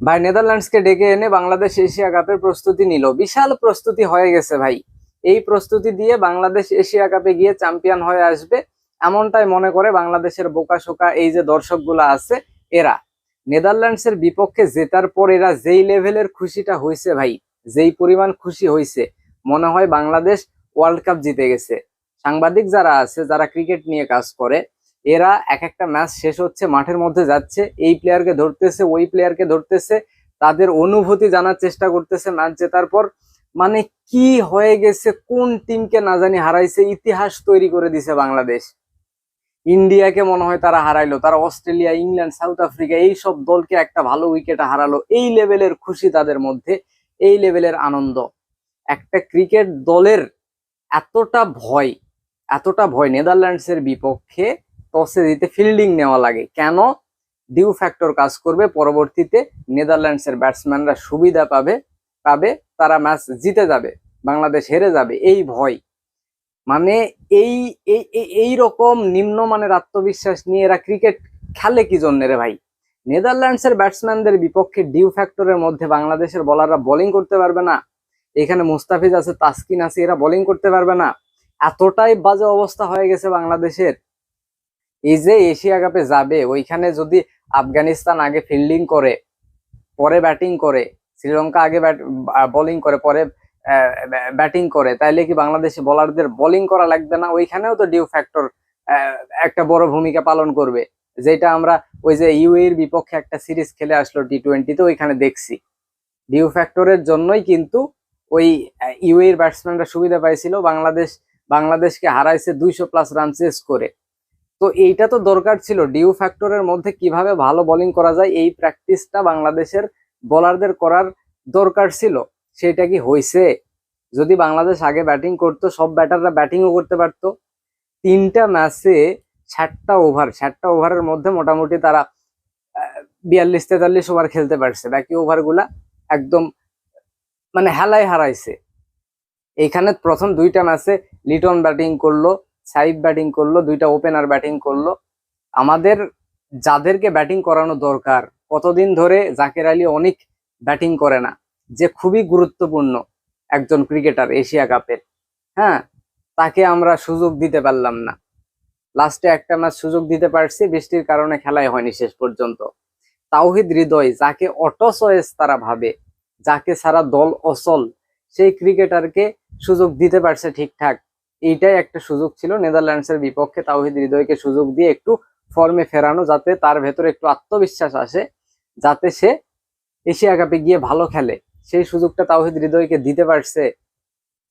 ভাই, নেদারল্যান্ডসকে ডেকে এনে বাংলাদেশ এশিয়া কাপের প্রস্তুতি নিল। বিশাল প্রস্তুতি হয়ে গেছে ভাই। এই প্রস্তুতি দিয়ে বাংলাদেশ এশিয়া কাপে গিয়ে চ্যাম্পিয়ন হয়ে আসবে এমনটাই মনে করে বাংলাদেশের বোকাশোকা এই যে দর্শকগুলো আছে, এরা। নেদারল্যান্ডসের বিপক্ষে জেতার পর এরা যেই লেভেলের খুশিটা হয়েছে ভাই, যেই পরিমাণ খুশি হয়েছে মনে হয় বাংলাদেশ ওয়ার্ল্ড কাপ জিতে গেছে। সাংবাদিক যারা আছে, যারা ক্রিকেট নিয়ে কাজ করে এরা এক একটা ম্যাচ শেষ হচ্ছে, মাঠের মধ্যে যাচ্ছে, এই প্লেয়ারকে ধরতেছে, ওই প্লেয়ারকে ধরতেছে, তাদের অনুভূতি জানার চেষ্টা করতেছে ম্যাচ জেতার পর। মানে কি হয়ে গেছে, কোন টিমকে না জানি হারাইছে, ইতিহাস তৈরি করে দিছে বাংলাদেশ। ইন্ডিয়াকে মনে হয় তারা হারাইলো, তারা অস্ট্রেলিয়া, ইংল্যান্ড, সাউথ আফ্রিকা এই সব দলকে একটা ভালো উইকেটে হারালো। এই লেভেলের খুশি তাদের মধ্যে, এই লেভেলের আনন্দ। একটা ক্রিকেট দলের এতটা ভয় এতটা ভয় নেদারল্যান্ডসের বিপক্ষে টসে দিতে ফিল্ডিং নেওয়া লাগে। কেন? ডিউ ফ্যাক্টর কাজ করবে, পরবর্তীতে নেদারল্যান্ডসের ব্যাটসম্যানরা সুবিধা পাবে পাবে, তারা ম্যাচ জিতে যাবে, বাংলাদেশ হেরে যাবে, এই ভয়। মানে এই এই রকম নিম্নমানের আত্মবিশ্বাস নিয়ে এরা ক্রিকেট খেলে কি জন্য রে ভাই? নেদারল্যান্ডসের ব্যাটসম্যানদের বিপক্ষে ডিউ ফ্যাক্টরের মধ্যে বাংলাদেশের বলাররা বোলিং করতে পারবে না। এখানে মুস্তাফিজ আছে, তাসকিন আছে, এরা বোলিং করতে পারবে না। এতটাই বাজে অবস্থা হয়ে গেছে বাংলাদেশের। এই যে এশিয়া কাপে যাবে, ওইখানে যদি আফগানিস্তান আগে ফিল্ডিং করে, পরে ব্যাটিং করে, শ্রীলঙ্কা আগে বোলিং করে, পরে ব্যাটিং করে, তাইলে কি বাংলাদেশি বোলারদের বোলিং করা লাগবে না? ওইখানেও তো ডিউ ফ্যাক্টর একটা বড় ভূমিকা পালন করবে। যেটা আমরা ওই যে ইউএর বিপক্ষে একটা সিরিজ খেলে আসলো টি টোয়েন্টিতে ওইখানে দেখছি। ডিউ ফ্যাক্টরের জন্যই কিন্তু ওই ইউএর ব্যাটসম্যানরা সুবিধা পাইছিল। বাংলাদেশ, বাংলাদেশকে হারাইছে দুইশো প্লাস রান চেস করে তো এইটা তো দরকার ছিল। ডিউ ফ্যাক্টরের মধ্যে কীভাবে ভালো বোলিং করা যায়, এই প্র্যাকটিসটা বাংলাদেশের বোলারদের করার দরকার ছিল। সেটা কি হয়েছে যদি বাংলাদেশ আগে ব্যাটিং করতো, সব ব্যাটাররা ব্যাটিংও করতে পারতো। তিনটা ম্যাচে ষাটটা ওভার ষাটটা ওভারের মধ্যে মোটামুটি তারা বিয়াল্লিশ তেতাল্লিশ ওভার খেলতে পারছে। বাকি ওভারগুলা একদম মানে হেলায় হারাইছে। এইখানে প্রথম দুইটা ম্যাচে লিটন ব্যাটিং করল। সাইব ব্যাটিং করল, দুইটা ওপেনার ব্যাটিং করল। আমাদের যাদেরকে ব্যাটিং করানো দরকার, কতদিন ধরে জাকের আলী অনেক ব্যাটিং করে না, যে খুবই গুরুত্বপূর্ণ একজন ক্রিকেটার এশিয়া কাপের হ্যাঁ? তাকে আমরা সুযোগ দিতে পারলাম না। লাস্টে একটা ম্যাচ সুযোগ দিতে পারছি, বৃষ্টির কারণে খেলাই হয়নি শেষ পর্যন্ত। তাওহিদ হৃদয়, যাকে অটো তারা ভাবে, যাকে সারা দল অচল, সেই ক্রিকেটারকে সুযোগ দিতে পারছে ঠিকঠাক। এইটাই একটা সুযোগ ছিল নেদারল্যান্ডসের বিপক্ষে তাওহিদ হৃদয়কে সুযোগ দিয়ে একটু ফর্মে ফেরানো, যাতে তার ভেতরে একটু আত্মবিশ্বাস আসে, যাতে সে এশিয়া কাপে গিয়ে ভালো খেলে। সেই সুযোগটা তাওহিদ হৃদয়কে দিতে পারছে।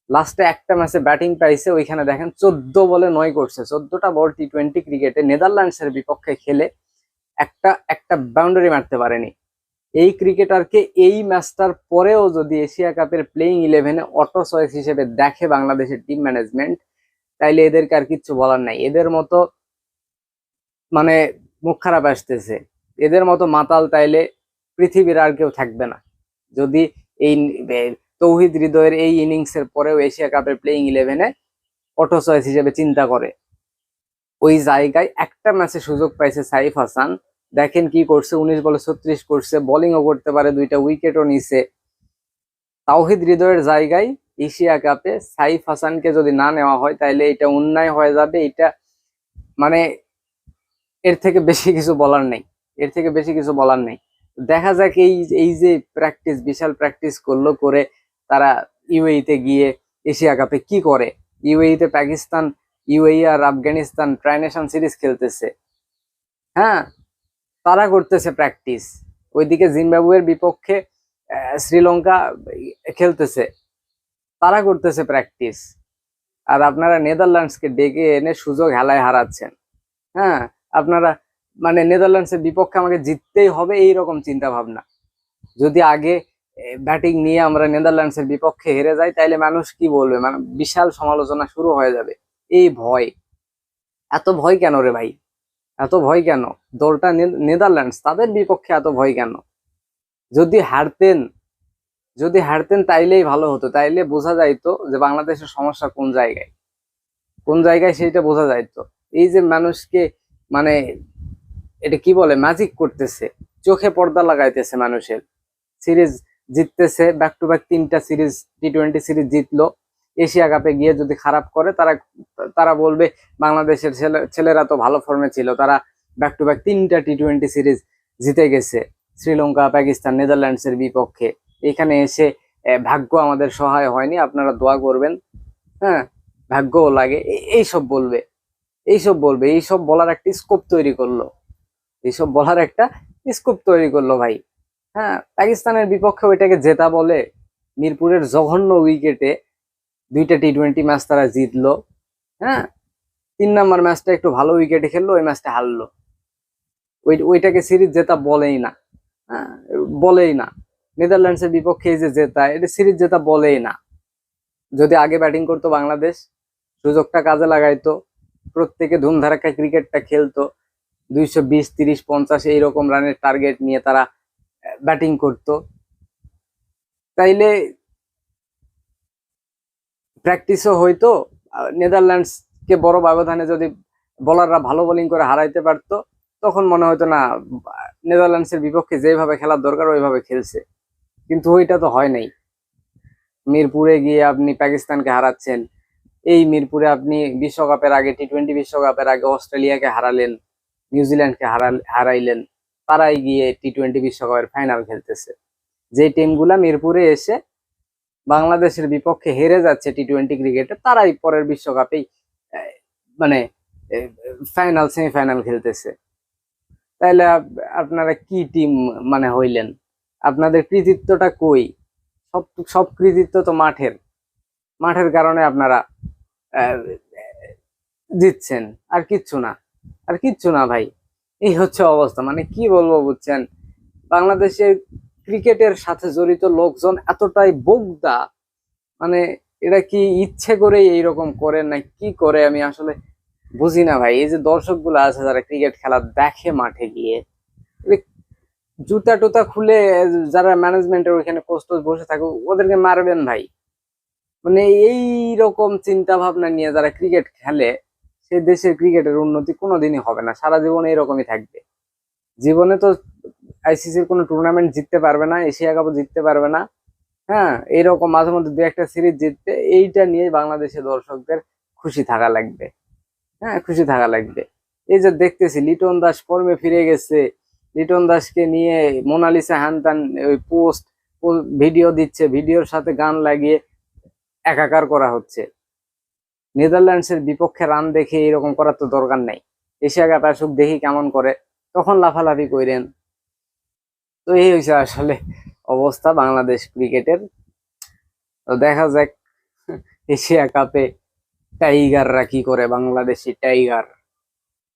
লাস্টে একটা ম্যাচে ব্যাটিং পাইছে ওইখানে দেখেন চোদ্দ বলে নয় করছে। চোদ্দটা বল টি টোয়েন্টি ক্রিকেটে নেদারল্যান্ডসের বিপক্ষে খেলে একটা একটা বাউন্ডারি মারতে পারেনি। এই ক্রিকেটারকে এই ম্যাচটার পরেও যদি এশিয়া কাপের প্লেইং ইলেভেনে অটো চয়েস হিসেবে দেখে বাংলাদেশের টিম ম্যানেজমেন্ট তাইলে এদেরকে আর কিচ্ছু বলার নাই। এদের মতো মানে মুখ খারাপ আসতেছে। এদের মতো মাতাল তাইলে পৃথিবীর আর কেউ থাকবে না। যদি এই তৌহিদ হৃদয়ের এই ইনিংসের পরেও এশিয়া কাপের প্লেইং ইলেভেনে অটো চয়েস হিসেবে চিন্তা করে। ওই জায়গায় একটা ম্যাচে সুযোগ পাইছে সাইফ হাসান। দেখেন কি করছে, উনিশ বলে ছত্রিশ করছে বোলিংও করতে পারে, দুইটা উইকেটও নিছে। তাওহিদ হৃদয়ের জায়গায় এশিয়া কাপে সাইফ হাসানকে যদি না নেওয়া হয় তাহলে এটা অন্যায় হয়ে যাবে, এটা মানে এর থেকে বেশি কিছু বলার নেই, এর থেকে বেশি কিছু বলার নেই। দেখা যাক এই এই যে প্র্যাকটিস বিশাল প্র্যাকটিস করল করে তারা ইউএইতে গিয়ে এশিয়া কাপে কি করে? ইউএইতে পাকিস্তান ইউএই আর আফগানিস্তান ট্রাইনেশন সিরিজ খেলতেছে। হ্যাঁ তারা করতেছে প্র্যাকটিস ওইদিকে জিম্বাবুয়ের বিপক্ষে শ্রীলঙ্কা খেলতেছে। তারা করতেছে প্র্যাকটিস আর আপনারা নেদারল্যান্ডসকে ডেকে এনে সুযোগ হেলায় হারাচ্ছেন। হ্যাঁ আপনারা মানে নেদারল্যান্ডসের বিপক্ষে আমাকে জিততেই হবে এই রকম চিন্তা ভাবনা যদি আগে ব্যাটিং নিয়ে আমরা নেদারল্যান্ডসের বিপক্ষে হেরে যাই, তাইলে মানুষ কি বলবে? মানে বিশাল সমালোচনা শুরু হয়ে যাবে। এই ভয়। এত ভয় কেন রে ভাই? এত ভয় কেন? দলটা নেদারল্যান্ডস, তাদের বিপক্ষে এত ভয় কেন? যদি হারতেন যদি হারতেন তাইলেই ভালো হতো। তাইলে বোঝা যাইতো যে বাংলাদেশের সমস্যা কোন জায়গায়। কোন জায়গায় সেইটা বোঝা যাইতো। এই যে মানুষকে মানে এটা কি বলে? ম্যাজিক করতেছে। চোখে পর্দা লাগাইতেছে মানুষের। সিরিজ জিততেছে ব্যাক টু ব্যাক তিনটা সিরিজ টি টোয়েন্টি সিরিজ জিতলো। এশিয়া কাপে গিয়ে যদি খারাপ করে, তারা তারা বলবে বাংলাদেশের ছেলে, ছেলেরা তো ভালো ফর্মে ছিল। তারা ব্যাক টু ব্যাক তিনটা টি টোয়েন্টি সিরিজ জিতে গেছে। শ্রীলঙ্কা, পাকিস্তান নেদারল্যান্ডসের বিপক্ষে। এখানে এসে ভাগ্য আমাদের সহায় হয়নি। আপনারা দোয়া করবেন। হ্যাঁ ভাগ্যও লাগে। এ- এইসব বলবে। এইসব বলবে। এইসব বলার একটা স্কোপ তৈরি করল। এইসব বলার একটা স্কোপ তৈরি করল ভাই। হ্যাঁ পাকিস্তানের বিপক্ষে ওইটাকে জেতা বলে মিরপুরের জঘন্য উইকেটে দুইটা টি টোয়েন্টি ম্যাচ তারা জিতলো হ্যাঁ? তিন নাম্বার ম্যাচটা একটু ভালো উইকেটে খেললো, ওই ম্যাচটা হারলো। ওই ওইটাকে সিরিজ জেতা বলেই না হ্যাঁ? বলেই না। নেদারল্যান্ডসের বিপক্ষে যে জেতা, এটা সিরিজ জেতা বলেই না। যদি আগে ব্যাটিং করতো বাংলাদেশ, সুযোগটা কাজে লাগাইতো, প্রত্যেকে ধুমধারাক্কা ক্রিকেটটা খেলতো। দুইশো বিশ, তিরিশ, পঞ্চাশ এইরকম রানের টার্গেট নিয়ে তারা ব্যাটিং করতো। তাইলে প্র্যাকটিসও হইতো নেদারল্যান্ডস কে বড় ব্যবধানে যদি বোলাররা ভালো বোলিং করে হারাইতে পারতো, তখন মনে হতো না, নেদারল্যান্ডসের বিপক্ষে যেভাবে খেলার দরকার ওইভাবে খেলছে। কিন্তু ওইটা তো হয় নাই। মিরপুরে গিয়ে আপনি পাকিস্তানকে হারাচ্ছেন, এই মিরপুরে আপনি বিশ্বকাপের আগে টি টোয়েন্টি বিশ্বকাপের আগে অস্ট্রেলিয়াকে হারালেন, নিউজিল্যান্ডকে হারাল, হারাইলেন, তারাই গিয়ে টি টোয়েন্টি বিশ্বকাপের ফাইনাল খেলতেছে। যে টিমগুলা মিরপুরে এসে বাংলাদেশের বিপক্ষে হেরে যাচ্ছে টি টোয়েন্টি ক্রিকেটে তারাই পরের বিশ্বকাপেই মানে ফাইনাল সেমিফাইনাল খেলতেছে। তাইলে আপ- আপনারা কি টিম মানে হইলেন? আপনাদের কৃতিত্বটা কই? সব সব কৃতিত্ব তো মাঠের। মাঠের কারণে আপনারা জিতছেন। আর কিচ্ছু না। আর কিচ্ছু না ভাই। এই হচ্ছে অবস্থা। মানে কি বলব বুঝছেন? বাংলাদেশের ক্রিকেটের সাথে জড়িত লোকজন এতটাই বোগদা। মানে এটা কি ইচ্ছে করে এইরকম করে না কি করে আমি আসলে বুঝি না ভাই। এই যে দর্শকগুলো আছে যারা ক্রিকেট খেলা দেখে মাঠে গিয়ে। জুতা টুতা খুলে যারা ম্যানেজমেন্টের ওইখানে কোচ বসে থাকে ওদেরকে মারবেন ভাই। মানে এই রকম চিন্তা ভাবনা নিয়ে যারা ক্রিকেট খেলে, সে দেশের ক্রিকেটের উন্নতি কোনোদিনই হবে না। সারা জীবন এরকমই থাকবে। জীবনে তো আইসিসির কোনো টুর্নামেন্ট জিততে পারবে না, এশিয়া কাপও জিততে পারবে না। হ্যাঁ এইরকম মাঝে মধ্যে দু একটা সিরিজ জিততে, এইটা নিয়ে বাংলাদেশের দর্শকদের খুশি থাকা লাগবে। হ্যাঁ খুশি থাকা লাগবে। এই যে দেখতেছি, লিটন দাস ফর্মে ফিরে গেছে। লিটন দাসকে নিয়ে মোনালিসা হ্যানতান ওই পোস্ট ভিডিও দিচ্ছে ভিডিওর সাথে গান লাগিয়ে একাকার করা হচ্ছে। নেদারল্যান্ডসের বিপক্ষে রান দেখে এরকম করার তো দরকার নাই। এশিয়া কাপ আসুক, দেখি কেমন করে। তখন লাফালাফি কইরেন। তো এই হয়েছে আসলে অবস্থা বাংলাদেশ ক্রিকেটের। তো দেখা যাক, এশিয়া কাপে টাইগাররা কি করে, বাংলাদেশি টাইগার।